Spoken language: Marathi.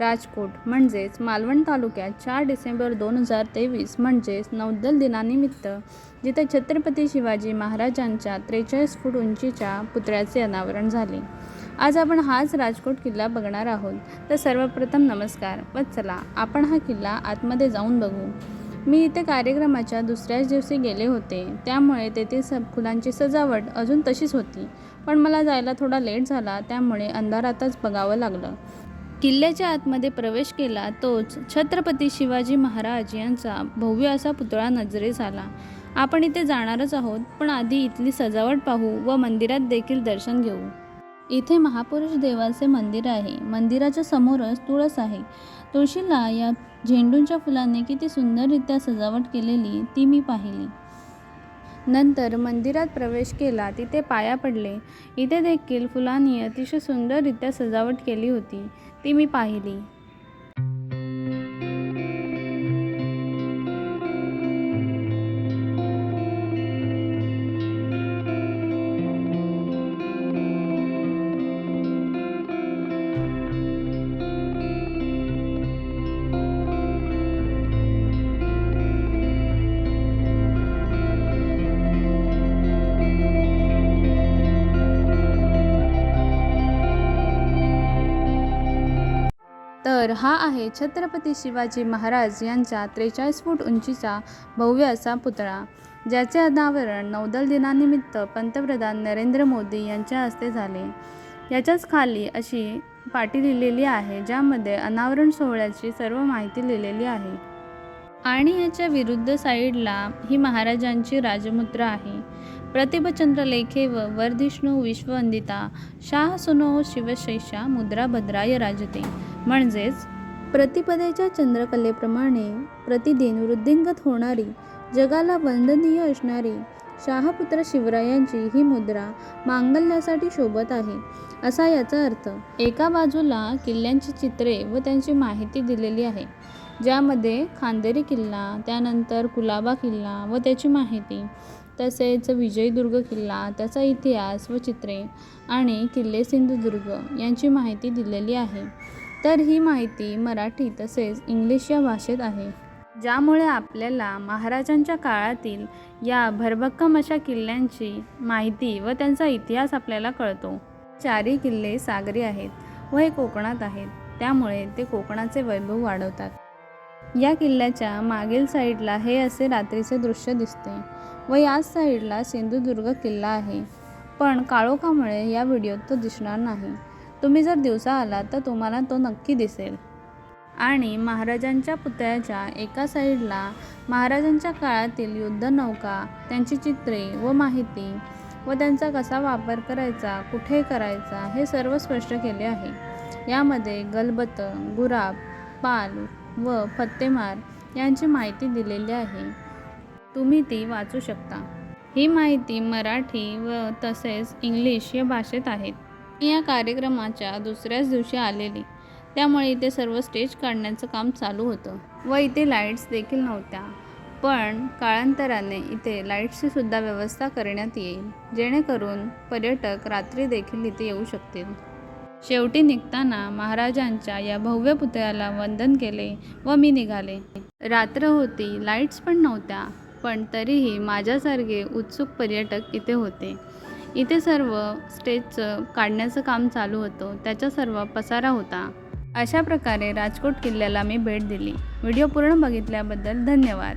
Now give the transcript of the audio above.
राजकोट म्हणजेच मालवण तालुक्यात चार डिसेंबर दोन हजार तेवीस म्हणजेच नौदल दिनानिमित्त जिथे छत्रपती शिवाजी महाराजांच्या त्रेचाळीस फूट उंचीच्या पुतळ्याचे अनावरण झाले. आज आपण हाच राजकोट किल्ला बघणार आहोत. तर सर्वप्रथम नमस्कार. व चला आपण हा किल्ला आतमध्ये जाऊन बघू. मी इथे कार्यक्रमाच्या दुसऱ्याच दिवशी गेले होते. त्यामुळे तेथील स फुलांची सजावट अजून तशीच होती. पण मला जायला थोडा लेट झाला त्यामुळे अंधारातच बघावं लागलं. किल्ल्याच्या आतमध्ये प्रवेश केला तोच छत्रपती शिवाजी महाराज यांचा भव्य असा पुतळा नजरेस आला. आपण इथे जाणारच आहोत पण आधी इथली सजावट पाहू व मंदिरात देखील दर्शन घेऊ. इथे महापुरुष देवाचे मंदिर आहे. मंदिराच्या समोरच तुळस आहे. तुळशीला या झेंडूंच्या फुलांनी किती सुंदररित्या सजावट केलेली ती मी पाहिली. नंतर मंदिरात प्रवेश केला तिथे पाया पडले. इथे देखील फुलांनी अतिशय सुंदररित्या सजावट केली होती. ती मी पाहिली. तर हा आहे छत्रपती शिवाजी महाराज यांचा त्रेचाळीस फूट उंचीचा भव्य असा पुतळा ज्याचे अनावरण नौदल दिनानिमित्त पंतप्रधान नरेंद्र मोदी यांच्या हस्ते झाले. याच्याच खाली अशी पाटी लिहिलेली आहे ज्यामध्ये अनावरण सोहळ्याची सर्व माहिती लिहिलेली आहे. आणि याच्या विरुद्ध साईडला ही महाराजांची राजमुद्रा आहे. प्रतिभचंद्र लेखे व वर्धिष्णू विश्ववंदिता शाह सुनो शिवशैषा मुद्रा भद्राय राजते. म्हणजेच प्रतिपदेच्या चंद्रकलेप्रमाणे प्रतिदिन वृद्धिंगत होणारी जगाला वंदनीय असणारी शाहपुत्र शिवरायांची ही मुद्रा मांगल्यासाठी शोभत आहे असा याचा अर्थ. एका बाजूला किल्ल्यांची चित्रे व त्यांची माहिती दिलेली आहे ज्यामध्ये खांदेरी किल्ला त्यानंतर कुलाबा किल्ला व त्याची माहिती तसेच विजयदुर्ग किल्ला त्याचा इतिहास व चित्रे आणि किल्ले सिंधुदुर्ग यांची माहिती दिलेली आहे. तर ही माहिती मराठी तसेच इंग्लिश या भाषेत आहे. ज्यामुळे आपल्याला महाराजांच्या काळातील या भरभक्कम अशा किल्ल्यांची माहिती व त्यांचा इतिहास आपल्याला कळतो. चारही किल्ले सागरी आहेत व हे कोकणात आहेत. त्यामुळे ते कोकणाचे वैभव वाढवतात. या किल्ल्याच्या मागील साईडला हे असे रात्रीचे दृश्य दिसते व याच साईडला सिंधुदुर्ग किल्ला आहे. पण काळोखामुळे या व्हिडिओत तो दिसणार नाही. तुम्ही जर दिवसा आलात तर तुम्हाला तो नक्की दिसेल. आणि महाराजांच्या पुतळ्याच्या एका साईडला महाराजांच्या काळातील युद्धनौका त्यांची चित्रे व माहिती व त्यांचा कसा वापर करायचा कुठे करायचा हे सर्व स्पष्ट केले आहे. यामध्ये गलबत गुराब पाल व फत्तेमार यांची माहिती दिलेली आहे. तुम्ही ती वाचू शकता. ही माहिती मराठी व तसेच इंग्लिश या भाषेत आहेत. मी या कार्यक्रमाच्या दुसऱ्याच दिवशी आलेली. त्यामुळे इथे सर्व स्टेज काढण्याचं काम चालू होतं. व इथे लाईट्स देखील नव्हत्या. पण काळांतराने इथे लाईट्सची सुद्धा व्यवस्था करण्यात येईल. जेणेकरून पर्यटक रात्री देखील इथे येऊ शकतील. शेवटी निघताना महाराजांच्या या भव्य पुतळ्याला वंदन केले व मी निघाले. रात्र होती लाईट्स पण नव्हत्या. पण तरीही माझ्यासारखे उत्सुक पर्यटक इथे होते. इथे सर्व स्टेजचं काढण्याचं काम चालू होतं. त्याचा सर्व पसारा होता. अशा प्रकारे राजकोट किल्ल्याला मी भेट दिली. व्हिडिओ पूर्ण बघितल्याबद्दल धन्यवाद.